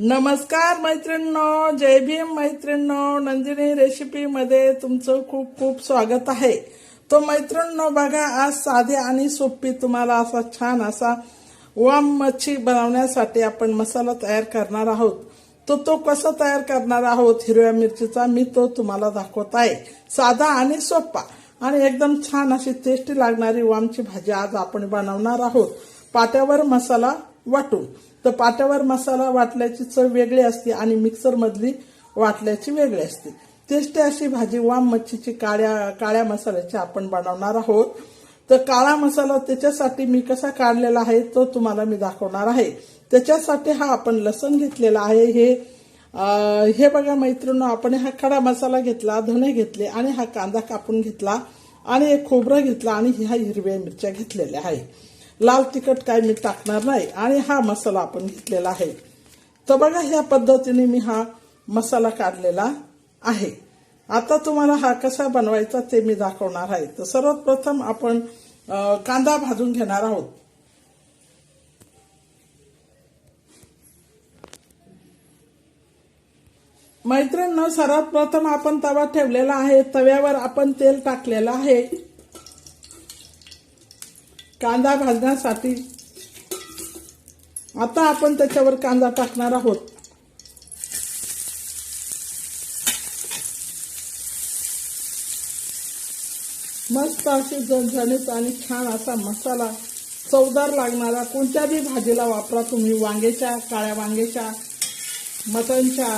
नमस्कार मैत्रिणींनो जय भीम मैत्रिणींनो नंदिनी रेसिपीमध्ये तुमचं खूप खूप स्वागत आहे. तो मैत्रिणींनो बघा आज साधे आणि सोपी तुम्हाला असा छान असा वाम मच्छी बनवण्यासाठी आपण मसाला तयार करणार आहोत. तो तो कसा तयार करणार आहोत हिरव्या मिरचीचा मी तो तुम्हाला दाखवत आहे. साधा आणि सोपा आणि एकदम छान अशी टेस्टी लागणारी वामची भाजी आज आपण बनवणार आहोत. पाट्यावर मसाला वाटून. तर पाट्यावर मसाला वाटल्याची चव वेगळी असते आणि मिक्सरमधली वाटल्याची वेगळी असते. टेस्टी अशी भाजी वाम मच्छीची काळ्या काळ्या मसाल्याची आपण बनवणार आहोत. तर काळा मसाला त्याच्यासाठी मी कसा काढलेला आहे तो तुम्हाला मी दाखवणार आहे. त्याच्यासाठी हा आपण लसण घेतलेला आहे. हे आ, हे बघा मैत्रिणी आपण हा खडा मसाला घेतला धने घेतले आणि हा कांदा कापून घेतला आणि एक खोबरं घेतला आणि ह्या हिरव्या मिरच्या घेतलेल्या आहे लाल तिखट काय मी टाकणार नाही. आणि हा मसाला आपण घेतलेला आहे. तर बघा ह्या पद्धतीने मी हा मसाला काढलेला आहे. आता तुम्हाला हा कसा बनवायचा ते मी दाखवणार आहे. तर सर्वात प्रथम आपण कांदा भाजून घेणार आहोत. मैत्रिणींनो सर्वात प्रथम आपण तवा ठेवलेला आहे. तव्यावर आपण तेल टाकलेलं आहे. कांदा भाजण्यासाठी आता आपण त्याच्यावर कांदा टाकणार आहोत. मस्त अशी झणझणीत आणि छान असा मसाला चवदार लागणारा कोणत्या बी भाजीला वापरा तुम्ही वांग्याच्या काळ्या वांग्याच्या मटणच्या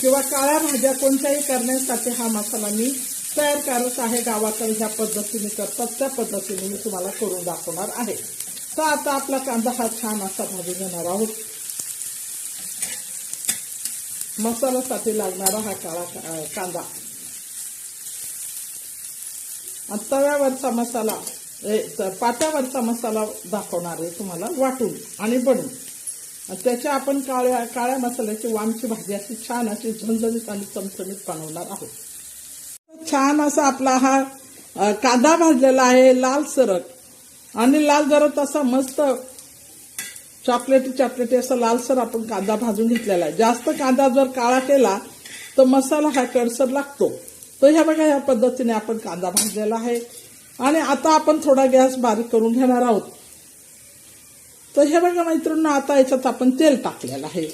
किंवा काळ्या भाज्या कोणत्याही करण्यासाठी हा मसाला मी तयार करत आहे गावाकडे ह्या पद्धतीने करतात त्या पद्धतीने मी तुम्हाला करून दाखवणार आहे. तर आता आपला कांदा हा छान असा भाजून घेणार आहोत. मसाल्यासाठी लागणारा हा काळा का- कांदा. तव्यावरचा मसाला ए, पाट्यावरचा मसाला दाखवणार आहे तुम्हाला वाटून आणि बनवून त्याच्या आपण काळ्या काळ्या मसाल्याची वामची भाजी अशी छान अशी झणझणीत आणि चमचमीत बनवणार आहोत. छान असा आपला हा कांदा भाजलेला आहे लाल सरक आणि लाल जरत असा मस्त चॉकलेटी चॉकलेटी असा लालसर आपण कांदा भाजून घेतलेला आहे. जास्त कांदा जर काळा केला तर मसाला हा कडसर लागतो. तर ह्या बघा ह्या पद्धतीने आपण कांदा भाजलेला आहे. आणि आता आपण थोडा गॅस बारीक करून घेणार आहोत. तर हे बघा मैत्रिणी आता याच्यात आपण तेल टाकलेलं आहे.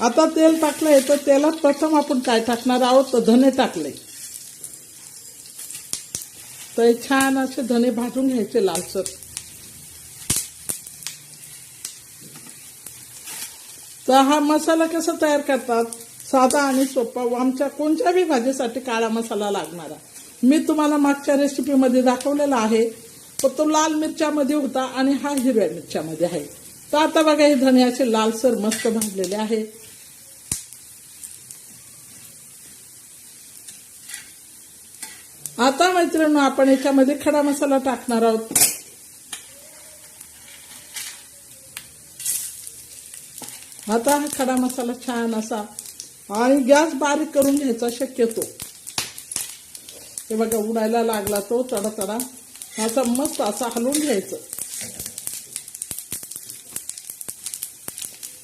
आता तेल टाकलंय तर तेलात प्रथम आपण काय टाकणार आहोत? तर धने टाकले. तर छान असे धने भाजून घ्यायचे लालसर. तर हा मसाला कसा तयार करतात? साधा आणि सोपा. आमच्या कोणत्याही भाजीसाठी काळा मसाला लागणारा. मी तुम्हाला मागच्या रेसिपीमध्ये दाखवलेला आहे. तर तो लाल मिरच्यामध्ये होता आणि हा हिरव्या मिरच्यामध्ये आहे. तर आता बघा हे धने असे लालसर मस्त भाजलेले आहे. मित्रांनो आपण याच्यामध्ये खडा मसाला टाकणार आहोत. आता हा खडा मसाला छान असा आणि गॅस बारीक करून घ्यायचा शक्यतो. हे बघा उडायला लागला तो तडा तडा असा मस्त असा हलवून घ्यायचं.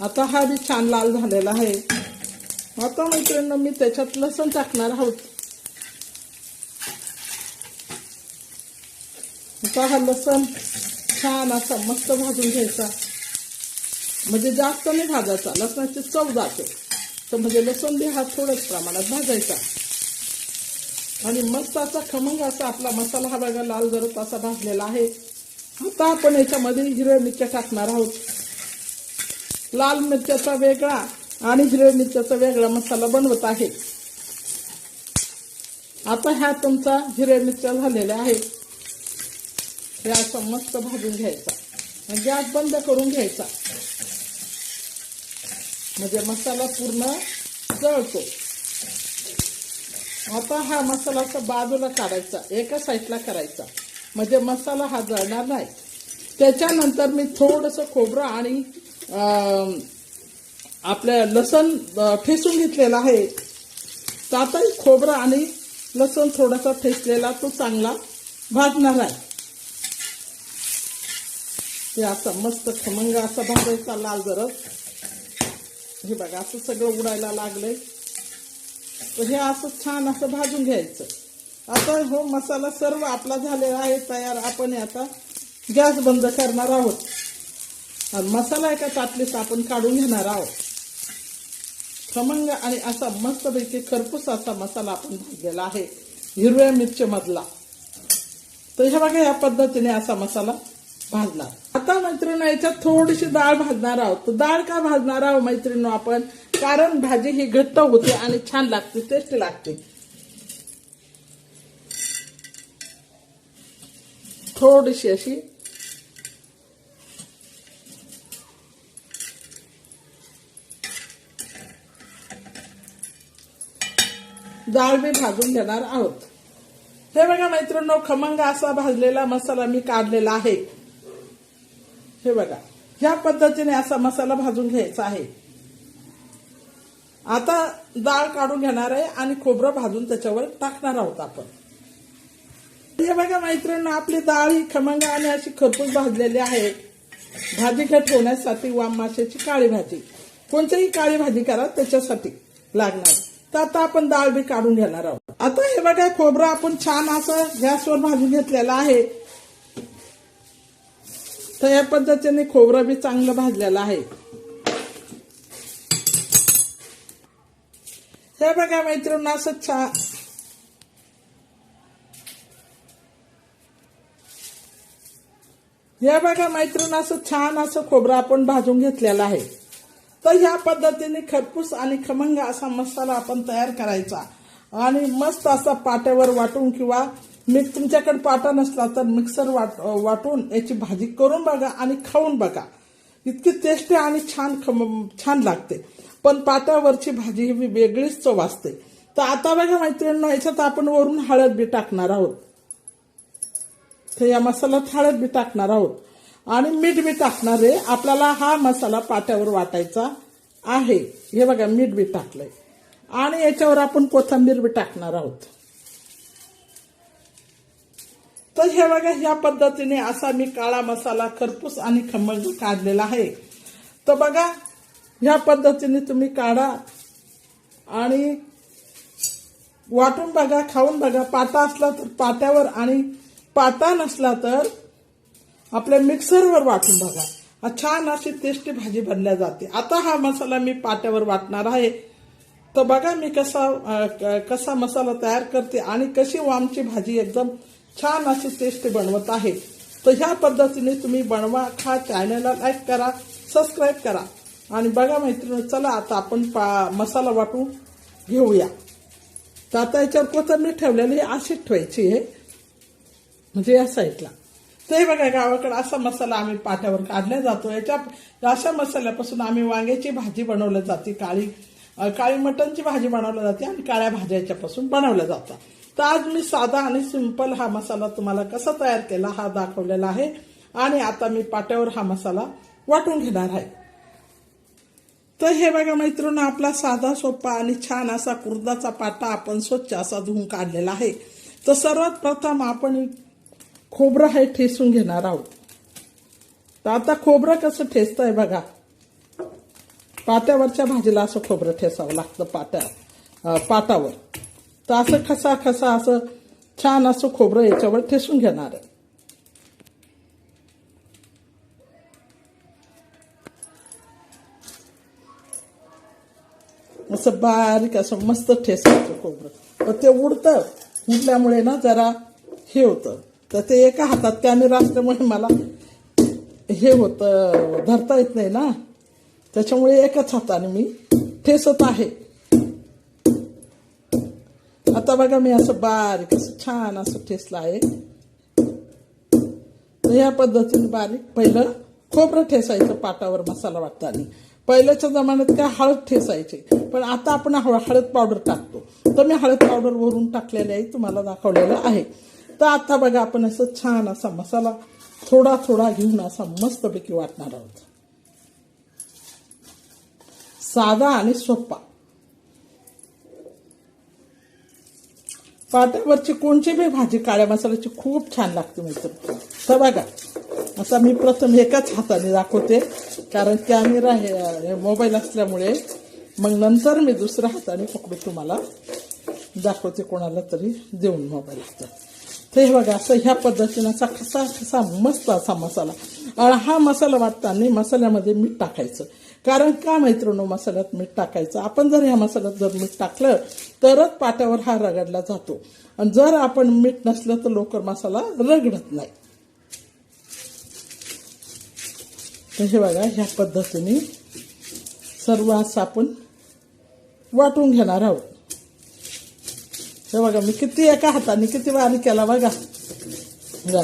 आता हा बी छान लाल झालेला आहे. आता मैत्रिणींनो मी त्याच्यात लसण टाकणार आहोत. आता हा लसण छान असा मस्त भाजून घ्यायचा. म्हणजे जास्त नाही भाजायचा लसणाची चव जाते. तर म्हणजे लसूण बी हा थोड्याच प्रमाणात भाजायचा. आणि मस्त असा खमंग असा आपला मसाला हा बघा लाल गरज असा भाजलेला आहे. आता आपण याच्यामध्ये हिरव्या मिरच्या टाकणार आहोत. लाल मिरच्याचा वेगळा आणि हिरव्या मिरच्याचा वेगळा मसाला बनवत आहे. आता ह्या तुमचा हिरव्या मिरच्या झालेल्या आहेत. हे असं मस्त भाजून घ्यायचा. म्हणजे आज बंद करून घ्यायचा. म्हणजे मसाला पूर्ण जळतो आता हा मसाला असा बाजूला काढायचा. एका साईडला करायचा. म्हणजे मसाला हा जळणार नाही. त्याच्यानंतर मी थोडंसं खोबरं आणि आपल्या लसण ठेसून घेतलेला आहे. त्यातही खोबरं आणि लसण थोडासा ठेसलेला तो चांगला भाजणार आहे. हे असं मस्त खमंग असा भाजायचा लाल जरस हे बघा असं सगळं उडायला लागलंय. तर हे असं छान असं भाजून घ्यायचं. आता हो मसाला सर्व आपला झालेला आहे तयार आपण आता गॅस बंद करणार आहोत. आणि मसाला एका ताटलीत आपण काढून घेणार आहोत. खमंग आणि असा मस्तपैकी खरपूस असा मसाला आपण भाजलेला आहे हिरव्या मिरचीमधला. तर ह्या बघा या पद्धतीने असा मसाला भाजला. आता मैत्रिणी याच्यात थोडीशी डाळ भाजणार आहोत. तर डाळ का भाजणार आहोत मैत्रिणी आपण? कारण भाजी ही घट्ट होते आणि छान लागते टेस्टी लागते. थोडीशी अशी डाळ मी भाजून घेणार आहोत. हे बघा मैत्रिणी खमंग असा भाजलेला मसाला मी काढलेला आहे. हे बघा ह्या पद्धतीने असा मसाला भाजून घ्यायचा आहे. आता डाळ काढून घेणार आहे आणि खोबरं भाजून त्याच्यावर टाकणार आहोत आपण. हे बघा मैत्रिणी आपली डाळ ही खमंग आणि अशी खरपूस भाजलेली आहे. भाजी घट होण्यासाठी वाम माशाची काळी भाजी. कोणतीही काळी भाजी करा त्याच्यासाठी लागणार. तर आता आपण डाळ बी काढून घेणार आहोत. आता हे बघा खोबरं आपण छान असं गॅसवर भाजून घेतलेलं आहे. तर या पद्धतीने खोबरं बी चांगलं भाजलेलं आहे. हे बघा मैत्रिणी असं छान हे बघा मैत्रीण असं छान असं खोबरं आपण भाजून घेतलेलं आहे. तर ह्या पद्धतीने खरपूस आणि खमंग असा मसाला आपण तयार करायचा. आणि मस्त असा पाट्यावर वाटून किंवा मीठ तुमच्याकडे पाटा नसला तर मिक्सर वाट वाटून याची भाजी करून बघा आणि खाऊन बघा. इतकी टेस्टी आणि छान छान लागते. पण पाट्यावरची भाजी ही वेगळीच चव असते. तर आता बघा मैत्रिणींना याच्यात आपण वरून हळद बी टाकणार आहोत. तर या मसाल्यात हळद बी टाकणार आहोत. आणि मीठ बी टाकणार आहे. आपल्याला हा मसाला पाट्यावर वाटायचा आहे. हे बघा मीठ बी टाकलंय. आणि याच्यावर आपण कोथिंबीर बी टाकणार आहोत. तर हे बघा ह्या पद्धतीने असा मी काळा मसाला खरपूस आणि खमंग काढलेला आहे. तर बघा ह्या पद्धतीने तुम्ही काढा आणि वाटून बघा खाऊन बघा. पाटा असला तर पाट्यावर आणि पाटा नसला तर आपल्या मिक्सरवर वाटून बघा. छान अशी टेस्टी भाजी बनल्या जाते. आता हा मसाला मी पाट्यावर वाटणार आहे. तर बघा मी कसा क- कसा मसाला तयार करते आणि कशी वामची भाजी एकदम छान अशी टेस्टी बनवत आहे. तर ह्या पद्धतीने तुम्ही बनवा खा चॅनलला लाईक करा सबस्क्राईब करा. आणि बघा मैत्रिणी चला आता आपण पा मसाला वाटून घेऊया. तर आता याच्यावर कोथंबीर ठेवलेली अशीच ठेवायची आहे. म्हणजे या साईडला. ते बघा गावाकडे असा मसाला आम्ही पाट्यावर काढला जातो. याच्या अशा मसाल्यापासून आम्ही वांग्याची भाजी बनवली जाते काळी काळी मटणची भाजी बनवली जाते आणि काळ्या भाज्या याच्यापासून बनवल्या जातात. तर आज मी साधा आणि सिंपल हा मसाला तुम्हाला कसा तयार केला हा दाखवलेला आहे. आणि आता मी पाट्यावर हा मसाला वाटून घेणार आहे. तर हे बघा मैत्रिणी आपला साधा सोपा आणि छान असा कुर्दाचा पाटा आपण स्वच्छ असा धुवून काढलेला आहे. तर सर्वात प्रथम आपण खोबरं हे ठेसून घेणार आहोत. तर आता खोबरं कसं ठेचतंय बघा. पाट्यावरच्या भाजीला असं खोबरं ठेसावं लागतं पाट्या पाटावर. तर असं खसा खसा असं छान असं खोबरं याच्यावर ठेसून घेणार आहे. असं बारीक असं मस्त ठेसायचं खोबरं. पण ते उडतं. उडल्यामुळे ना जरा हे होतं. तर ते एका हातात त्याने असल्यामुळे मला हे होतं धरता येत नाही ना. त्याच्यामुळे एकाच हाताने मी ठेसत आहे. बघा मी असं बारीक असं छान असं ठेसलं आहे तर या पद्धतीने बारीक पहिलं खोबरं ठेसायचं पाटावर मसाला वाटताना. पहिल्याच्या जमान्यात काय हळद ठेसायचे पण आता आपण हळ- हळद पावडर टाकतो. तर मी हळद पावडर वरून टाकलेले आहे तुम्हाला दाखवलेलं आहे. तर आता बघा आपण असं छान असा मसाला थोडा थोडा घेऊन असा मस्तपैकी वाटणार आहोत. साधा आणि सोपा. पाट्यावरची कोणची बी भाजी काळ्या मसाल्याची खूप छान लागते मित्र. तर बघा आता मी प्रथम एकाच हाताने दाखवते कारण कॅमेरा हे हे मोबाईल असल्यामुळे मग नंतर मी दुसऱ्या हाताने पकडून तुम्हाला दाखवते कोणाला तरी देऊन मोबाईल तर हे बघा असं ह्या पद्धतीनं असा कसा कसा मस्त असा मसाला. आणि हा मसाला वाटताना मसाल्यामध्ये मीठ टाकायचं. कारण का मैत्रिणो मसाल्यात मीठ टाकायचं? आपण जर ह्या मसाल्यात जर मीठ टाकलं तरच पाट्यावर हा रगडला जातो. आणि जर आपण मीठ नसलं तर लोकर मसाला रगडत नाही. तर हे बघा ह्या पद्धतीने सर्व असं आपण वाटून घेणार आहोत. हे बघा मी किती एका हाताने किती बारीक केला बघा. बघा.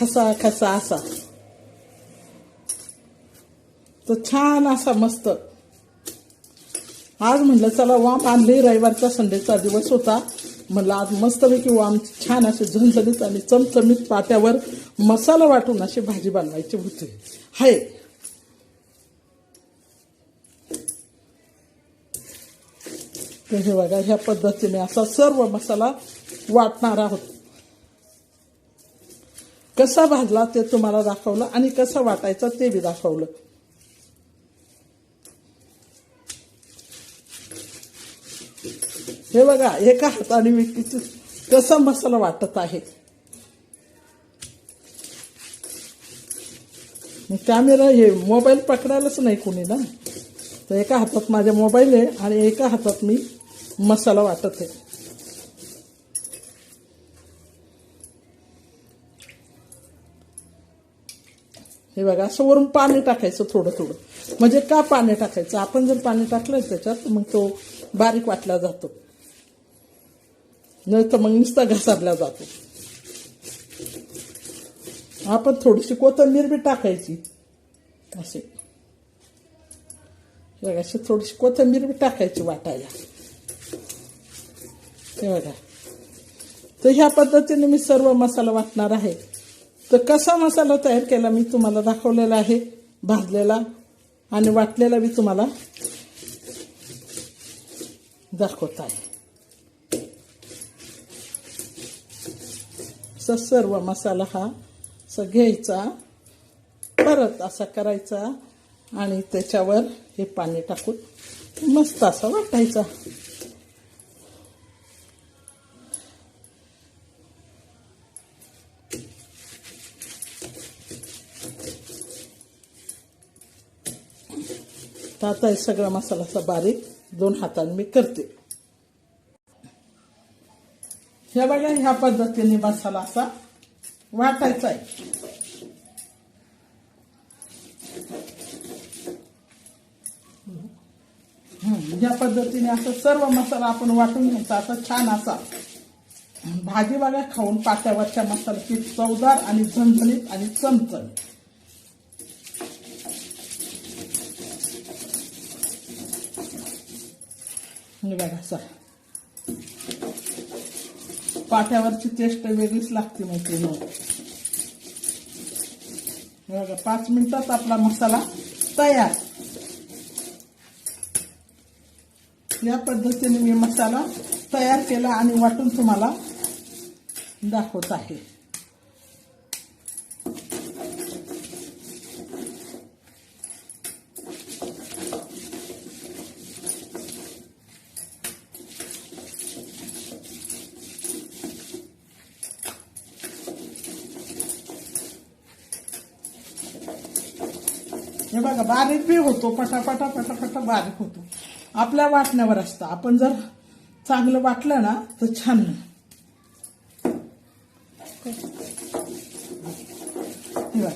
खसा खसा असा. तर छान असा मस्त आज म्हणलं चला वाम आणली रविवारचा संडेचा दिवस होता. म्हणलं आज मस्तपैकी वाम छान असे झणझणीत आणि चमचमीत पाट्यावर मसाला वाटून अशी भाजी बनवायची होती. हाय. तर हे बघा ह्या पद्धतीने असा सर्व मसाला वाटणार आहोत कसा भाजला ते तुम्हाला दाखवलं आणि कसा वाटायचा ते बी दाखवलं. हे बघा एका हाताने मी किती कसा मसाला वाटत आहे. मग कॅमेरा हे मोबाईल पकडायलाच नाही कोणी ना. तर एका हातात माझ्या मोबाईल आहे आणि एका हातात मी मसाला वाटत आहे. हे बघा असं वरून पाणी टाकायचं थोडं थोडं. म्हणजे का पाणी टाकायचं? आपण जर पाणी टाकलं त्याच्यात मग तो बारीक वाटला जातो. नाही तर मग नुसता घसारला जातो. आपण थोडीशी कोथंबीर बी टाकायची. असे. बघा अशी थोडीशी कोथंबीर बी टाकायची वाटायला. हे बघा. तर ह्या पद्धतीने मी सर्व मसाला वाटणार आहे. तर कसा मसाला तयार केला मी तुम्हाला दाखवलेला आहे. भाजलेला आणि वाटलेला मी तुम्हाला दाखवत आहे. असा सर्व मसाला हा असा घ्यायचा परत असा करायचा आणि त्याच्यावर हे पाणी टाकून मस्त असा वाटायचा. आता हे सगळा मसाला असा बारीक दोन हातांनी मी करते. हे बघा ह्या पद्धतीने मसाला असा वाटायचा आहे. हं, या पद्धतीने असं सर्व मसाला आपण वाटून घ्यायचा असा छान असा. भाजी बघा खाऊन पाट्यावरच्या मसाल्याची चवदार आणि झणझणीत आणि चमचण बघा सर पाट्यावरची टेस्ट वेगळीच लागते मैत्रिणी बघा पाच मिनिटात आपला मसाला तयार. या पद्धतीने मी मसाला तयार केला आणि वाटून तुम्हाला दाखवत आहे. हे बघा बारीक बी होतो पटापटा पटापटा बारीक होतो. आपल्या वाटण्यावर असतं. आपण जर चांगलं वाटलं ना तर छान. हे बघा.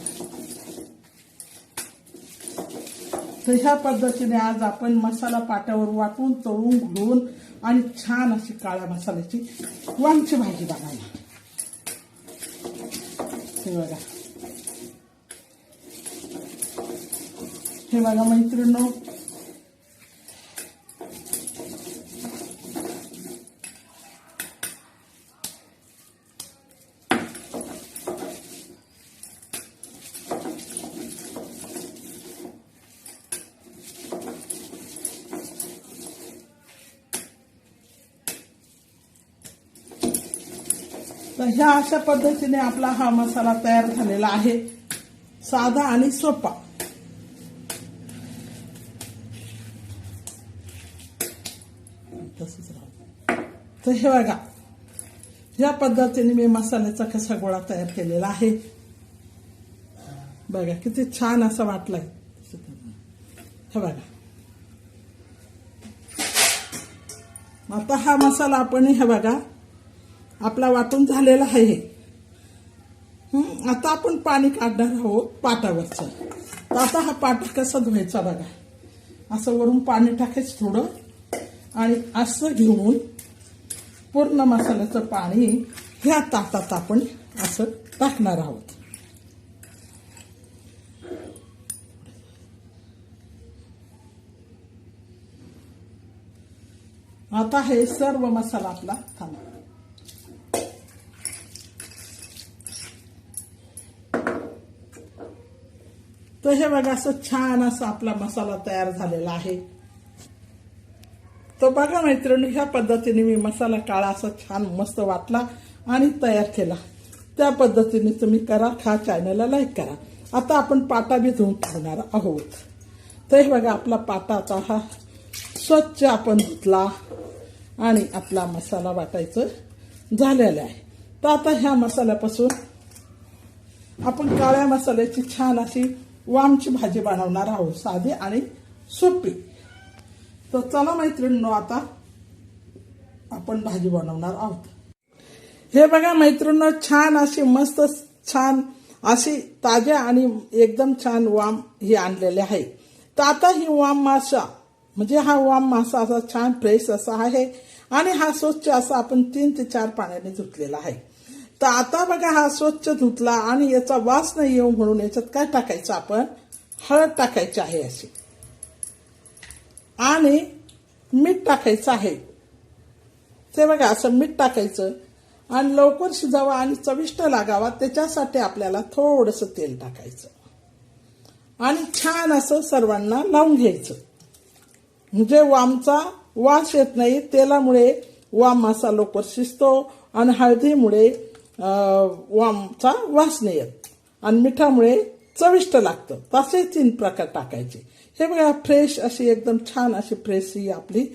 तर ह्या पद्धतीने आज आपण मसाला पाट्यावर वाटून तळून घोळून आणि छान अशी काळ्या मसाल्याची वांची भाजी बनवणार. हे बघा. हे बघा मैत्रिणी तर ह्या अशा पद्धतीने आपला हा मसाला तयार झालेला आहे. साधा आणि सोपा. तर हे बघा या पद्धतीने मी मसाल्याचा कसा गोळा तयार केलेला आहे. बघा किती छान असं वाटलंय. हे बघा. आता हा मसाला आपण हे बघा आपला वाटून झालेला आहे हे. आता आपण पाणी काढणार आहोत पाटावरचं. तर आता हा पाटा कसा धुवायचा बघा. असं वरून पाणी टाकायचं थोडं आणि असं घेऊन पूर्ण मसाल्याचं पाणी ह्या ताटात आपण असं टाकणार आहोत. आता हे सर्व मसाला आपला थांबा. तर हे बघा असं छान असा आपला मसाला तयार झालेला आहे. तर बघा मैत्रिणी ह्या पद्धतीने मी मसाला काळा असा छान मस्त वाटला आणि तयार केला. त्या पद्धतीने तुम्ही करा खा चॅनलला लाईक करा. आता आपण पाटा बी धुवून ठेवणार आहोत. तर हे बघा आपला पाटा आता हा स्वच्छ आपण धुतला आणि आपला मसाला वाटायचं झालेला आहे. तर आता ह्या मसाल्यापासून आपण काळ्या मसाल्याची छान अशी वामची भाजी बनवणार आहोत साधी आणि सोपी. तर चला मैत्रिणींनो आता आपण भाजी बनवणार आहोत. हे बघा मैत्रिणींनो छान अशी मस्त छान अशी ताज्या आणि एकदम छान वाम ही आणलेले आहे. तर आता ही वाम मासा म्हणजे हा वाम मासा असा छान फ्रेश असा आहे आणि हा स्वच्छ असा आपण तीन ते चार पाण्याने धुतलेला आहे. तर आता बघा हा स्वच्छ धुतला आणि याचा वास नाही येऊ म्हणून याच्यात काय टाकायचं आपण? हळद टाकायची आहे अशी. आणि मीठ टाकायचं आहे. ते बघा असं मीठ टाकायचं आणि लवकर शिजावा आणि चविष्ट लागावा त्याच्यासाठी आपल्याला थोडंसं तेल टाकायचं. आणि छान असं सर्वांना लावून घ्यायचं. म्हणजे वामचा वास येत नाही तेलामुळे वाम मासा लवकर शिजतो आणि हळदीमुळे वामचा वास नाही येत. आणि मिठामुळे चविष्ट लागतं. तसे तीन प्रकार टाकायचे. हे बघा फ्रेश अशी एकदम छान अशी फ्रेश ही आपली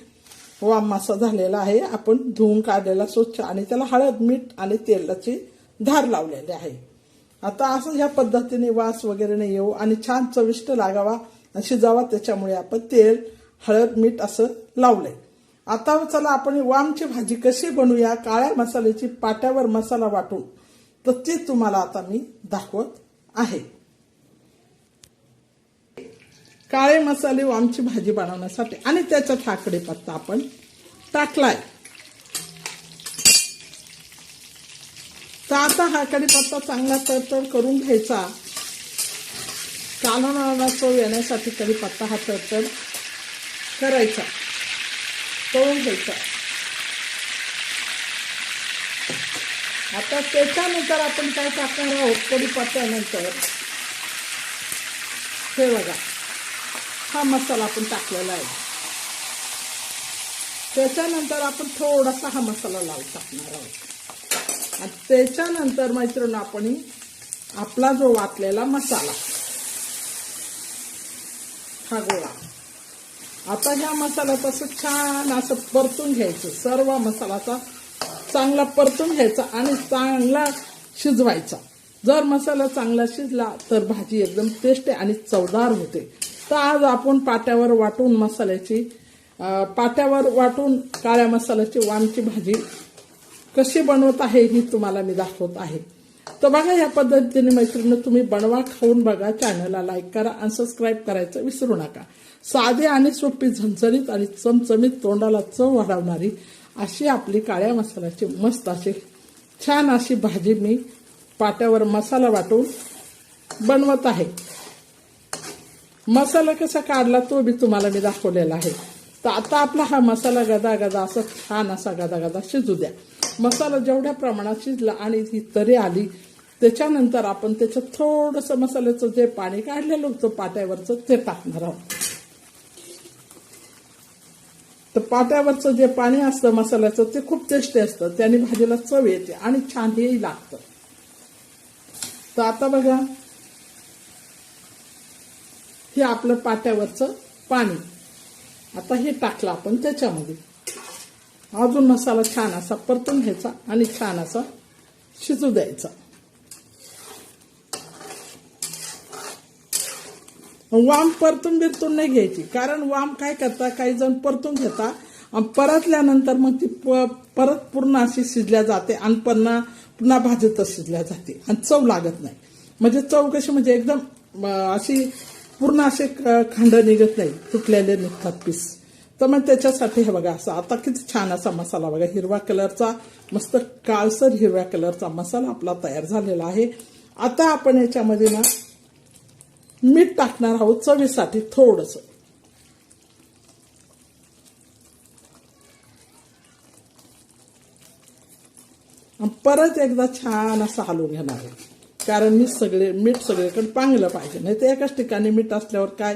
वाम मासा झालेला आहे. आपण धुवून काढलेला स्वच्छ आणि त्याला हळद मीठ आणि तेलाची धार लावलेली आहे. आता असं ह्या पद्धतीने वास वगैरे नाही येऊ आणि छान चविष्ट लागावा शिजावा त्याच्यामुळे आपण तेल हळद मीठ असं लावलंय. आता चला आपण वामची भाजी कशी बनवूया काळ्या मसाल्याची पाट्यावर मसाला वाटून तर ती तुम्हाला आता मी दाखवत आहे. काळे मसाले व आमची भाजी बनवण्यासाठी. आणि त्याचा ठाकडे पत्ता आपण टाकलाय. तर आता हा कढीपत्ता चांगला तडतड करून घ्यायचा. कालवणाला चव येण्यासाठी कढीपत्ता हा तडतड करायचा. तळून घ्यायचा. आता त्याच्यानंतर आपण काय टाकणार आहोत? कढीपत्त्यानंतर हे बघा. हा मसाला आपण टाकलेला आहे. त्याच्यानंतर आपण थोडासा हा मसाला लाल टाकणार आहोत. आणि त्याच्यानंतर मैत्रिणी आपण आपला जो वाटलेला मसाला हा गोळा. आता ह्या मसाल्यात असं छान असं परतून घ्यायचं. सर्व मसालाचा चांगला परतून घ्यायचा आणि चांगला शिजवायचा. जर मसाला चांगला शिजला तर भाजी एकदम टेस्टी आणि चवदार होते. तर आज आपण पाट्यावर वाटून मसाल्याची पाट्यावर वाटून काळ्या मसाल्याची वामची भाजी कशी बनवत आहे ही तुम्हाला मी दाखवत आहे. तर बघा या पद्धतीने मैत्रिणी तुम्ही बनवा खाऊन बघा चॅनलला लाईक करा आणि सबस्क्राईब करायचं विसरू नका. साधे आणि सोपी झणझणीत आणि चमचमीत तोंडाला चव वाढवणारी अशी आपली काळ्या मसाल्याची मस्त अशी छान अशी भाजी मी पाट्यावर मसाला वाटून बनवत आहे. मसाला कसा काढला तो बी तुम्हाला मी दाखवलेला आहे. तर आता आपला हा मसाला गदा गदा असा छान असा गदा गदा शिजू द्या. मसाला जेवढ्या प्रमाणात शिजला आणि ही तरी आली त्याच्यानंतर आपण त्याच्यात थोडंसं मसाल्याचं जे पाणी काढलेलं होतं पाट्यावरचं ते टाकणार आहोत. तर पाट्यावरचं जे पाणी असतं मसाल्याचं ते खूप टेस्टी असतं. त्याने भाजीला चव येते आणि छान हेही लागतं. तर आता बघा हे आपलं पाट्यावरचं पाणी. आता हे टाकलं आपण त्याच्यामध्ये. अजून मसाला छान असा परतून घ्यायचा आणि छान असा शिजू द्यायचा. वाम परतून बिरतून नाही घ्यायची कारण वाम काय करता काही जण परतून घेता आणि परतल्यानंतर मग ती प- परत पूर्ण अशी शिजल्या जाते आणि पुन्हा पुन्हा भाजतच शिजल्या जाते आणि चव लागत नाही. म्हणजे चव कशी म्हणजे एकदम अशी पूर्ण असे क- निघत नाही तुटलेले निघतात पीस तर मग त्याच्यासाठी हे बघा असं आता किती छान असा मसाला बघा हिरव्या कलरचा मस्त काळसर हिरव्या कलरचा मसाला आपला तयार झालेला आहे. आता आपण याच्यामध्ये ना मीठ टाकणार आहोत चवीसाठी थोडस. परत एकदा छान असं हलवून घेणार आहे. कारण मी सगळे मीठ सगळीकडे पांगलं पाहिजे. नाही तर एकाच ठिकाणी मीठ असल्यावर काय?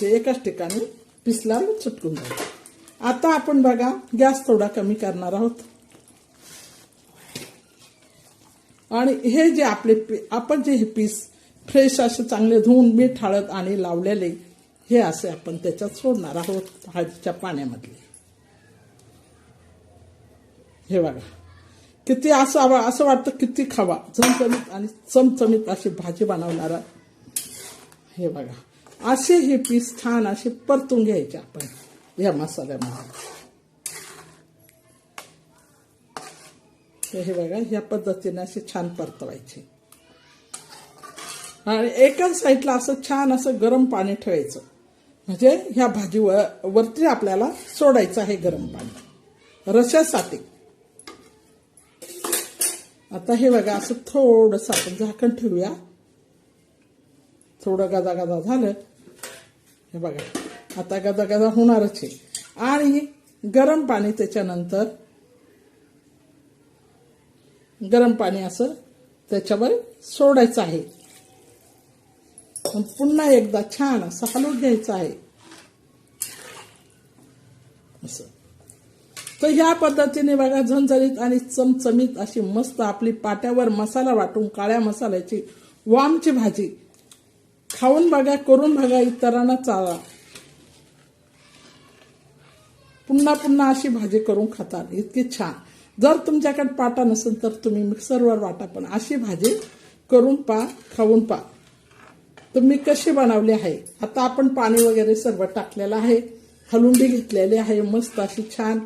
ते एकाच ठिकाणी पिसल्यावर चटकून जाईल. आता आपण बघा गॅस थोडा कमी करणार आहोत. आणि हे जे आपले आपण जे हे पीस फ्रेश असे चांगले धुवून मीठ हळद आणि लावलेले हे असे आपण त्याच्यात सोडणार आहोत हळदीच्या पाण्यामधले. हे बघा. किती असं आवा- असं वाटतं किती खावा. चमचमीत आणि चमचमीत अशी भाजी बनवणारा. हे बघा. असे हे पीस छान असे परतून घ्यायचे आपण. या मसाल्यामध्ये. हे बघा ह्या पद्धतीने असे छान परतवायचे. आणि एकाच साईडला असं छान असं गरम पाणी ठेवायचं. म्हणजे ह्या भाजीवर वरती आपल्याला सोडायचं आहे गरम पाणी. रशासाठी. आता हे बघा असं थोडस आपण झाकण ठेवूया. थोडं गदा गदा झालं. हे बघा आता गदा गदा होणारच आहे. आणि गरम पाणी त्याच्यानंतर गरम पाणी असं त्याच्यावर सोडायचं आहे. पुन्हा एकदा छान असं हलवून घ्यायचं आहे. असं. तर ह्या पद्धतीने बघा झणझणीत आणि चमचमीत अशी मस्त आपली पाट्यावर मसाला वाटून काळ्या मसाल्याची वामची भाजी. खाऊन बघा करून बघा इतरांना चावा. पुन्हा पुन्हा अशी भाजी करून खातात. इतकी छान. जर तुमच्याकडे पाटा नसेल तर तुम्ही मिक्सरवर वाटा पण अशी भाजी करून पा खाऊन पा. तुम्ही कशी बनवली आहे? आता आपण पाणी वगैरे सर्व टाकलेलं आहे. हलुंडी घेतलेली आहे मस्त अशी छान.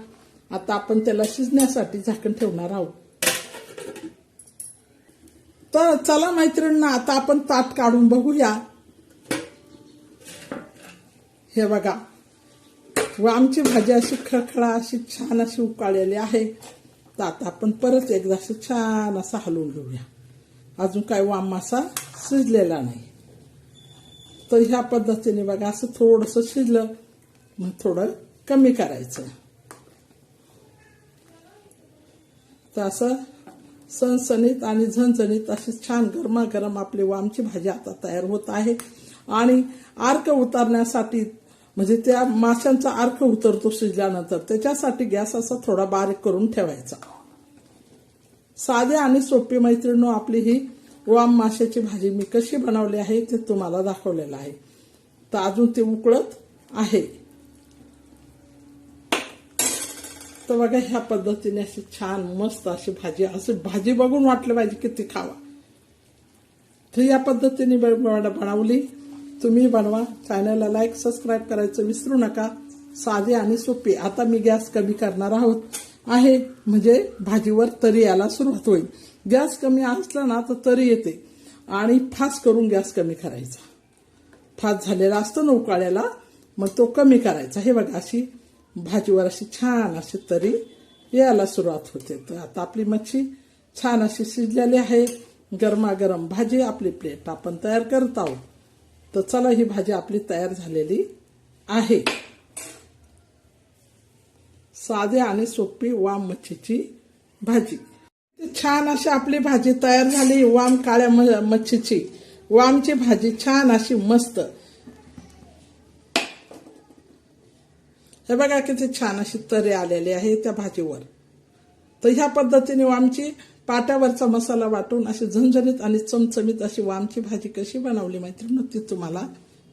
आता आपण त्याला शिजण्यासाठी झाकण ठेवणार आहोत. तर चला मैत्रिणींना आता आपण ताट काढून बघूया. हे बघा व आमची भाजी अशी खळखळा अशी छान अशी उकाळलेली आहे. तर आता आपण परत एकदा असं छान असा हलवून घेऊया. अजून काय वाम मासा शिजलेला नाही. तर ह्या पद्धतीने बघा असं थोडंसं शिजलं मग थोडं कमी करायचं. तर असं सणसणीत आणि झणझणीत अशी छान गरमागरम आपली वामची भाजी आता तयार होत आहे. आणि अर्क उतारण्यासाठी म्हणजे त्या माशांचा अर्क उतरतो शिजल्यानंतर त्याच्यासाठी गॅस असा थोडा बारीक करून ठेवायचा. साधे आणि सोपी मैत्रिणी आपली ही वाम माशाची भाजी मी कशी बनवली आहे ते तुम्हाला दाखवलेलं आहे. तर अजून ते उकळत आहे. तर बघा ह्या पद्धतीने अशी छान मस्त अशी भाजी अशी भाजी बघून वाटलं पाहिजे किती खावा. तर या पद्धतीने बनवली. तुम्ही बनवा. चॅनलला लाईक सबस्क्राईब करायचं विसरू नका. साधी आणि सोपी. आता मी गॅस कमी करणार आहोत. आहे म्हणजे भाजीवर तरी यायला सुरुवात होईल. गॅस कमी असला ना तर तरी येते. आणि फास्ट करून गॅस कमी करायचा. फास्ट झालेला असतो ना उकाळ्याला मग तो कमी करायचा. हे बघा अशी भाजीवर अशी छान अशी तरी यायला सुरुवात होते. तर आता आपली मच्छी छान अशी शिजलेली आहे. गरमागरम भाजी आपली प्लेट आपण तयार करत आहोत. तर चला ही भाजी आपली तयार झालेली आहे. साधी आणि सोपी वाम मच्छीची भाजी. छान अशी आपली भाजी तयार झाली. वाम काळ्या म- मच्छीची. वामची भाजी छान अशी मस्त हे बघा किती छान अशी तरी आलेली आहे त्या भाजीवर. तर ह्या पद्धतीने वामची पाट्यावरचा मसाला वाटून अशी झणझणीत आणि चमचमीत अशी वामची भाजी कशी बनवली मैत्रिणी ती तुम्हाला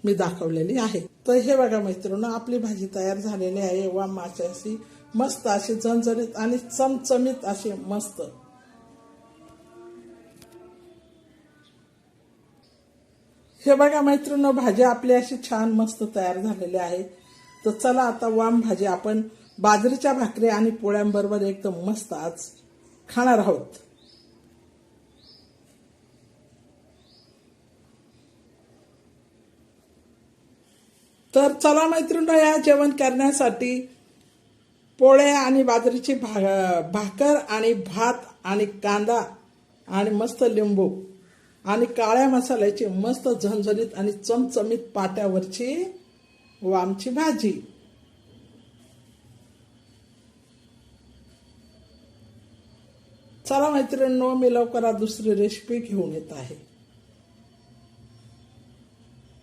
मी दाखवलेली आहे. तर हे बघा मैत्रिणी आपली भाजी तयार झालेली आहे वा अशी मस्त अशी झणझणीत आणि चमचमीत अशी मस्त. हे बघा मैत्रिणी भाजी आपली अशी छान मस्त तयार झालेली आहे. तर चला आता वाम भाजी आपण बाजरीच्या भाकरी आणि पोळ्यांबरोबर एकदम मस्त आज खाणार आहोत. तर चला मैत्रिणी या जेवण करण्यासाठी पोळे आणि बाजरीची भा भाकर आणि भात आणि कांदा आणि मस्त लिंबू आणि काळ्या मसाल्याची मस्त झणझणीत आणि चमचमीत पाट्यावरची वामची भाजी. चला मैत्रिणींनो मी लवकरात दुसरी रेसिपी घेऊन येत आहे.